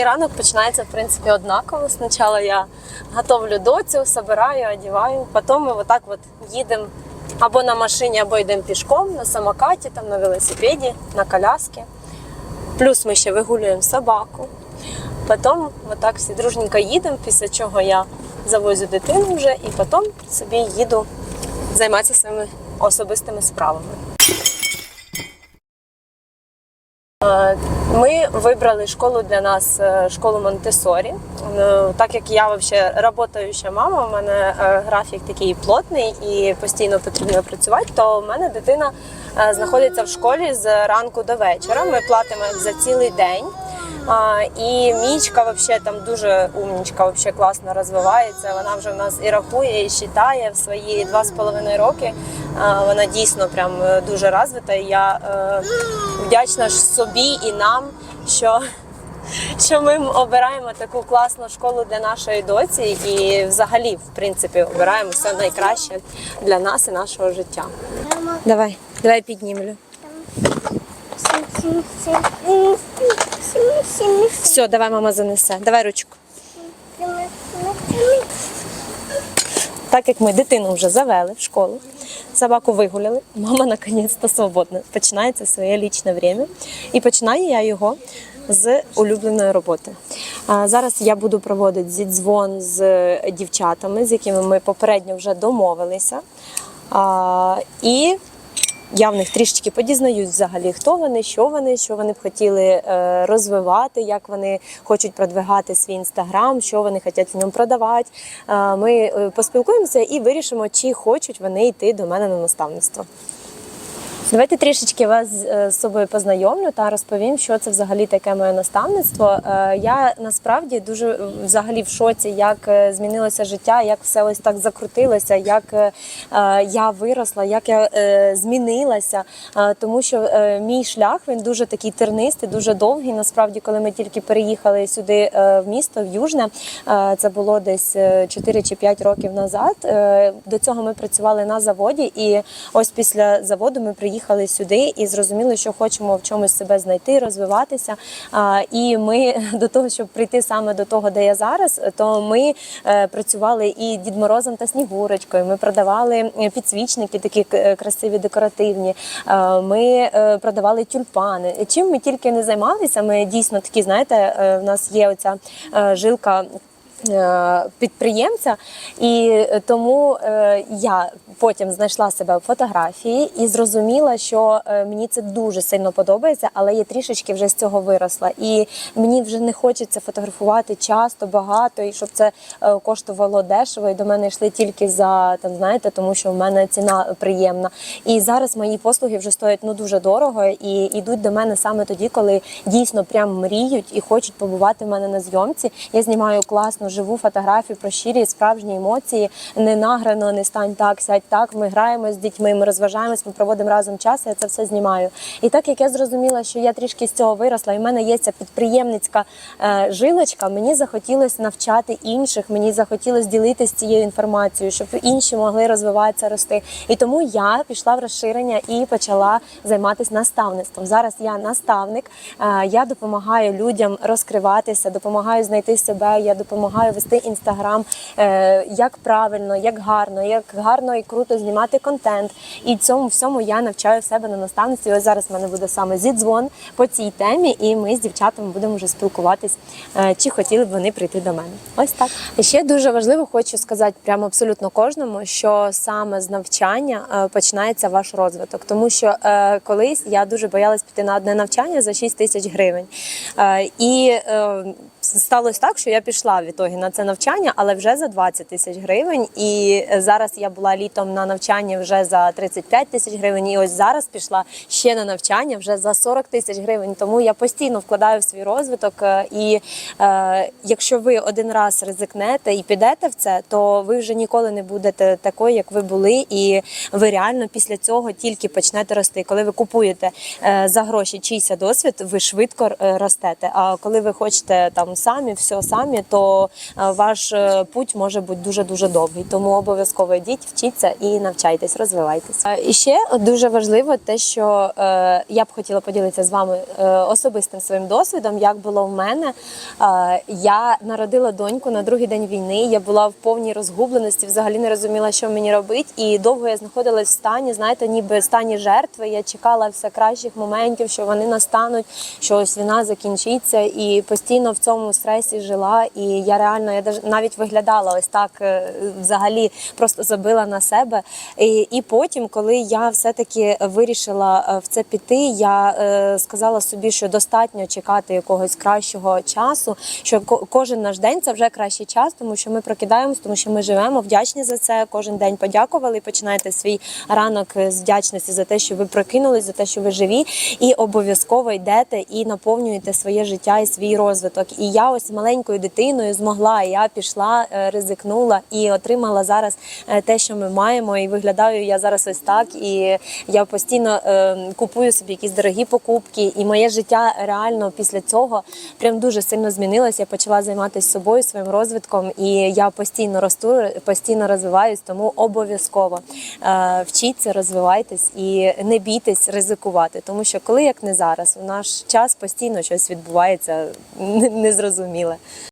Мій ранок починається в принципі однаково. Спочатку я готовлю доцю, собираю, одягаю, потім ми отак от їдемо або на машині, або йдемо пішком, на самокаті, там, на велосипеді, на коляски. Плюс ми ще вигулюємо собаку. Потім отак всі дружненько їдемо, після чого я завозю дитину вже і потім собі їду займатися своїми особистими справами. Ми вибрали школу для нас, е, школу Монтесорі. Е, Так як я взагалі працююча мама, у мене е, графік такий плотний і постійно потрібно працювати, то в мене дитина знаходиться в школі з ранку до вечора. Ми платимо за цілий день. А, і Мічка взагалі там дуже умнічка, вообще класно розвивається. Вона вже в нас і рахує, і читає в свої два з половиною роки. А, вона дійсно прям е, дуже розвита. І я е, вдячна ж собі і нам, що, що ми обираємо таку класну школу для нашої доці, і взагалі, в принципі, обираємо все найкраще для нас і нашого життя. Давай, давай піднімлю. Все, давай мама занесе. Давай ручку. Так як ми дитину вже завели в школу, собаку вигуляли, мама наконець-то свободна. Починається своє лічне время. І починаю я його з улюбленої роботи. Зараз я буду проводити зідзвон з дівчатами, з якими ми попередньо вже домовилися. І я в них трішечки подізнаюсь взагалі, хто вони, що вони, що вони б хотіли е, розвивати, як вони хочуть продвигати свій інстаграм, що вони хочуть в ньому продавати. Е, Ми е, поспілкуємося і вирішимо, чи хочуть вони йти до мене на наставництво. Давайте трішечки вас е, з собою познайомлю та розповім, що це взагалі таке моє наставництво. Е, Я насправді дуже е, взагалі в шоці, як змінилося життя, як все ось так закрутилося, як я виросла, як я змінилася. Тому що мій шлях він дуже такий тернистий, дуже довгий. Насправді, коли ми тільки переїхали сюди в місто, в Южне, це було десь е, 4 чи 5 років назад. До цього ми працювали на заводі, і ось після заводу ми приїхали сюди і зрозуміли, що хочемо в чомусь себе знайти, розвиватися. І ми до того, щоб прийти саме до того, де я зараз, то ми е, працювали і Дід Морозом та Снігурочкою. Ми продавали е, підсвічники, такі е, красиві, декоративні. Ми продавали тюльпани. Чим ми тільки не займалися, ми дійсно такі, знаєте, в нас є оця жилка. Е, Підприємця, і тому е, я потім знайшла себе в фотографії і зрозуміла, що е, мені це дуже сильно подобається, але я трішечки вже з цього виросла. І мені вже не хочеться фотографувати часто, багато, і щоб це е, коштувало дешево. І до мене йшли тільки за там, знаєте, тому що в мене ціна приємна. І зараз мої послуги вже стоять ну дуже дорого і йдуть до мене саме тоді, коли дійсно прям мріють і хочуть побувати в мене на зйомці. Я знімаю класну живу фотографію про щирі справжні емоції, не награно, не стань так, сядь так. Ми граємо з дітьми, ми розважаємось, ми проводимо разом час. Я це все знімаю. І так як я зрозуміла, що я трішки з цього виросла, і в мене є ця підприємницька е, жилочка, мені захотілося навчати інших, мені захотілося ділитися цією інформацією, щоб інші могли розвиватися, рости. І тому я пішла в розширення і почала займатися наставництвом. Зараз я наставник, е, я допомагаю людям розкриватися, допомагаю знайти себе. Я допомагаю вести інстаграм, е, як правильно, як гарно, як гарно і круто знімати контент. І цьому всьому я навчаю себе на наставництві. Ось зараз в мене буде саме зідзвон по цій темі, і ми з дівчатами будемо вже спілкуватись, е, чи хотіли б вони прийти до мене. Ось так. Ще дуже важливо, хочу сказати прямо абсолютно кожному, що саме з навчання е, починається ваш розвиток, тому що колись я дуже боялась піти на одне навчання за 6 тисяч гривень. І сталося так, що я пішла в ітогі на це навчання, але вже за 20 тисяч гривень. І зараз я була літом на навчанні вже за 35 тисяч гривень. І ось зараз пішла ще на навчання вже за 40 тисяч гривень. Тому я постійно вкладаю в свій розвиток. е, І е, якщо ви один раз ризикнете і підете в це, то ви вже ніколи не будете такою, як ви були, і ви реально після цього тільки почнете рости. Коли ви купуєте е, за гроші чийся досвід, ви швидко е, ростете. А коли ви хочете там самі, все самі, то е, ваш е, путь може бути дуже дуже довгий. Тому обов'язково йдіть, вчіться і навчайтесь, розвивайтесь. І ще дуже важливо те, що е, я б хотіла поділитися з вами е, особистим своїм досвідом, як було в мене. Я народила доньку на другий день війни. Я була в повній розгубленості, взагалі не розуміла, що мені робити. І довго я знаходилась в стані, знаєте, ніби в стані жертви. Я чекала все кращих моментів, що вони настануть, що ось війна закінчиться, і постійно в цьому стресі жила. І я реально я даже- навіть виглядала ось так, е, взагалі просто забила на себе. І, і потім, коли я все-таки вирішила е, в це піти, я е, сказала собі, що достатньо чекати якогось кращого часу. Що ко- кожен наш день це вже кращий час, тому що ми прокидаємось, тому що ми живемо вдячні за це. Кожен день подякували і починаєте свій ранок з вдячності за те, що ви прокинулись, за те, що ви живі, і обов'язково йдете і наповнюєте своє життя і свій розвиток. І я ось маленькою дитиною змогла. І Я пішла, е, ризикнула і отримала зараз е, те, що ми маємо. І виглядаю я зараз ось так. І я постійно е, купую собі якісь дорогі покупки. І моє життя реально після цього прям дуже сильно змінилось. Я почала займатися собою, своїм розвитком, і я постійно росту, постійно розвиваюсь, тому обов'язково вчіться, розвивайтесь і не бійтесь ризикувати. Тому що коли як не зараз, у наш час постійно щось відбувається незрозуміле.